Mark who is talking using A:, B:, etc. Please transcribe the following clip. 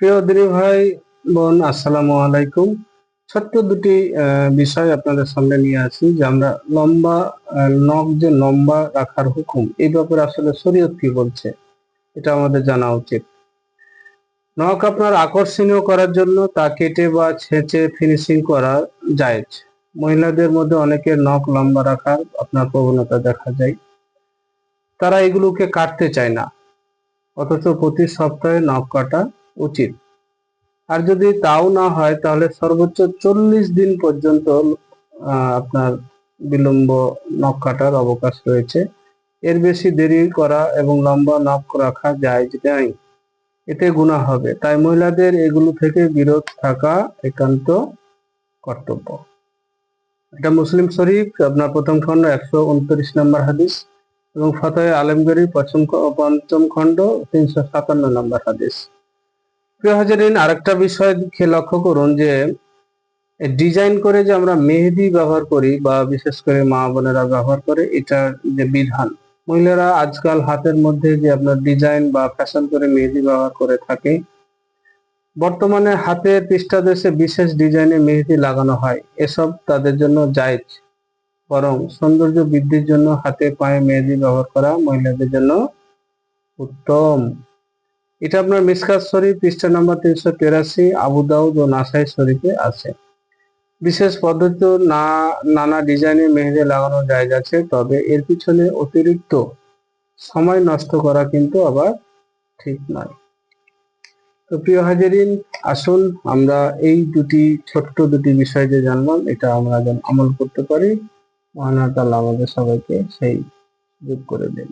A: প্রিয় দিদি ভাই, বোন, আসসালামু আলাইকুম। ছোট্ট দুটি বিষয় আপনাদের সামনে নিয়ে আসি যে আমরা লম্বা নখ যে লম্বা রাখার হুকুম, এই ব্যাপারে আসলে শরীয়ত কি বলছে, এটা আমাদের জানা উচিত। নখ আপনার আকর্ষণীয় করার জন্য তা কেটে বা ছেঁচে ফিনিশিং করা যায়। মহিলাদের মধ্যে অনেকের নখ লম্বা রাখার আপনার প্রবণতা দেখা যায়। তারা এগুলোকে কাটতে চায় না। অথচ প্রতি সপ্তাহে নখ কাটা উচিত। আর যদি তাও না হয়, তাহলে সর্বোচ্চ চল্লিশ দিন পর্যন্ত আপনার বিলম্ব নখ কাটার অবকাশ রয়েছে। এর বেশি দেরি করা এবং লম্বা নখ রাখা যায় নাই। এতে গুণা হবে। তাই মহিলাদের এগুলো থেকে বিরত থাকা একান্ত কর্তব্য। এটা মুসলিম শরীফ, আপনার প্রথম খণ্ড, একশো উনত্রিশ নম্বর হাদিস এবং ফতহ আলমগীর পঞ্চম পঞ্চম খণ্ড, তিনশো সাতান্ন নম্বর হাদিস। প্রিয় হাজারিন, আরেকটা বিষয় লক্ষ্য করুন যে ডিজাইন করে যে আমরা মেহেদি ব্যবহার করি বা বিশেষ করে মা বোনেরা ব্যবহার করে, এটার যে বিধান। মহিলারা আজকাল হাতের মধ্যে যে আপনার ডিজাইন বা ফ্যাশন করে মেহেদি ব্যবহার করে থাকে, বর্তমানে হাতের পৃষ্ঠাদেশে বিশেষ ডিজাইনে মেহেদি লাগানো হয়। এসব তাদের জন্য জায়জ। বরং সৌন্দর্য বৃদ্ধির জন্য হাতে পায়ে মেহেদি ব্যবহার করা মহিলাদের জন্য উত্তম। এটা আপনার মিসকাত শরীফ, পৃষ্ঠা নাম্বার তিনশো তেরাশি, আবু দাউদ ও নাসাই শরীফে আছে। বিশেষ পদ্ধতি না, নানা ডিজাইনে মেহেদি লাগানো জায়গা আছে, তবে এর পিছনে অতিরিক্ত সময় নষ্ট করা কিন্তু আবার ঠিক নয়। তো প্রিয় হাজারিন, আসুন আমরা এই দুটি, ছোট্ট দুটি বিষয় যে জানলাম, এটা আমরা যেন আমল করতে পারি। মহান আমাদের সবাইকে সেই সুযোগ করে দিন।